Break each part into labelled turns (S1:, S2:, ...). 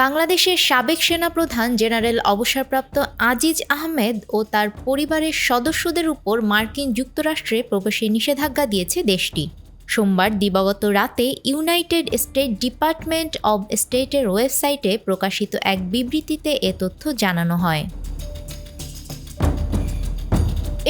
S1: বাংলাদেশের সাবেক সেনাপ্রধান জেনারেল অবসরপ্রাপ্ত আজিজ আহমেদ ও তার পরিবারের সদস্যদের উপর মার্কিন যুক্তরাষ্ট্রে প্রবেশে নিষেধাজ্ঞা দিয়েছে দেশটি। সোমবার দিবাগত রাতে ইউনাইটেড স্টেট ডিপার্টমেন্ট অব স্টেটের ওয়েবসাইটে প্রকাশিত এক বিবৃতিতে এ তথ্য জানানো হয়।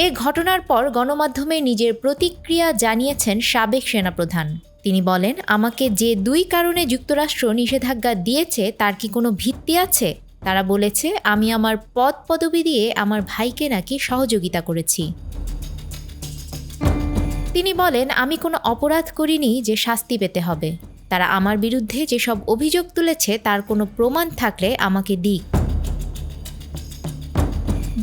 S1: এ ঘটনার পর গণমাধ্যমে নিজের প্রতিক্রিয়া জানিয়েছেন সাবেক সেনাপ্রধান। তিনি বলেন, আমাকে যে দুই কারণে যুক্তরাষ্ট্র নিষেধাজ্ঞা দিয়েছে, তার কি কোনো ভিত্তি আছে? তারা বলেছে, আমি আমার পদ পদবি দিয়ে আমার ভাইকে নাকি সহযোগিতা করেছি। তিনি বলেন, আমি কোনো অপরাধ করিনি যে শাস্তি পেতে হবে। তারা আমার বিরুদ্ধে যেসব অভিযোগ তুলেছে, তার কোনো প্রমাণ থাকলে আমাকে দিক।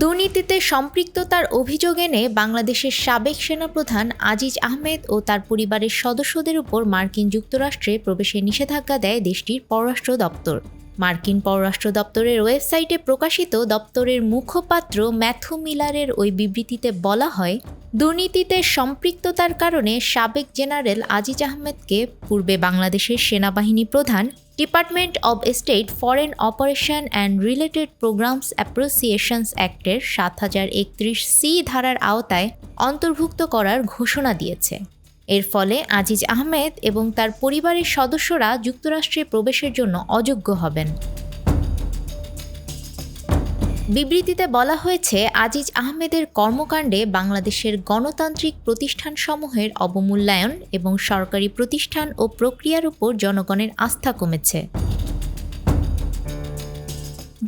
S1: দুর্নীতিতে সম্পৃক্ততার অভিযোগ এনে বাংলাদেশের সাবেক সেনাপ্রধান আজিজ আহমেদ ও তার পরিবারের সদস্যদের উপর মার্কিন যুক্তরাষ্ট্রে প্রবেশের নিষেধাজ্ঞা দেয় দেশটির পররাষ্ট্র দপ্তর। মার্কিন পররাষ্ট্র দপ্তরের ওয়েবসাইটে প্রকাশিত দপ্তরের মুখপাত্র ম্যাথু মিলারের ওই বিবৃতিতে বলা হয়, দুর্নীতিতে সম্পৃক্ততার কারণে সাবেক জেনারেল আজিজ আহমেদকে পূর্বে বাংলাদেশের সেনাবাহিনী প্রধান department of state foreign operation and related programs appropriations অ্যাক্টের সাত হাজার একত্রিশ সি ধারার আওতায় অন্তর্ভুক্ত করার ঘোষণা দিয়েছে। এর ফলে আজিজ আহমেদ এবং তার পরিবারের সদস্যরা যুক্তরাষ্ট্রে প্রবেশের জন্য অযোগ্য হবেন। বিবৃতিতে বলা হয়েছে, আজিজ আহমেদের কর্মকাণ্ডে বাংলাদেশের গণতান্ত্রিক প্রতিষ্ঠানসমূহের অবমূল্যায়ন এবং সরকারি প্রতিষ্ঠান ও প্রক্রিয়ার উপর জনগণের আস্থা কমেছে।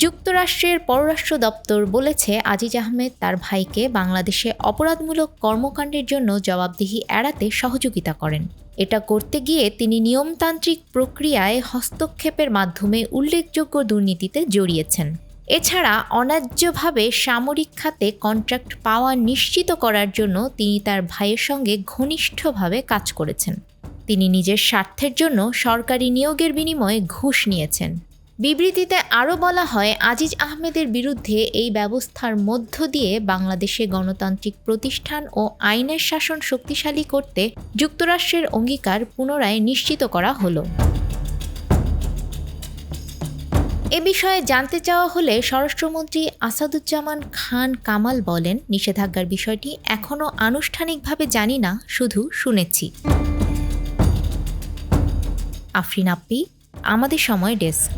S1: যুক্তরাষ্ট্রের পররাষ্ট্র দপ্তর বলেছে, আজিজ আহমেদ তার ভাইকে বাংলাদেশে অপরাধমূলক কর্মকাণ্ডের জন্য জবাবদিহি এড়াতে সহযোগিতা করেন। এটা করতে গিয়ে তিনি নিয়মতান্ত্রিক প্রক্রিয়ায় হস্তক্ষেপের মাধ্যমে উল্লেখযোগ্য দুর্নীতিতে জড়িয়েছেন। এছাড়া অন্যায্যভাবে সামরিক খাতে কন্ট্রাক্ট পাওয়া নিশ্চিত করার জন্য তিনি তার ভাইয়ের সঙ্গে ঘনিষ্ঠভাবে কাজ করেছেন। তিনি নিজের স্বার্থের জন্য সরকারি নিয়োগের বিনিময়ে ঘুষ নিয়েছেন। বিবৃতিতে আরও বলা হয়, আজিজ আহমেদের বিরুদ্ধে এই ব্যবস্থার মধ্য দিয়ে বাংলাদেশে গণতান্ত্রিক প্রতিষ্ঠান ও আইনের শাসন শক্তিশালী করতে যুক্তরাষ্ট্রের অঙ্গীকার পুনরায় নিশ্চিত করা হলো। এ বিষয়ে জানতে চাওয়া হলে স্বরাষ্ট্রমন্ত্রী আসাদুজ্জামান খান কামাল বলেন, নিষেধাজ্ঞার বিষয়টি এখনও আনুষ্ঠানিকভাবে জানি না, শুধু শুনেছি। আফরিন আপ্পি আমাদের সময় ডেস্ক।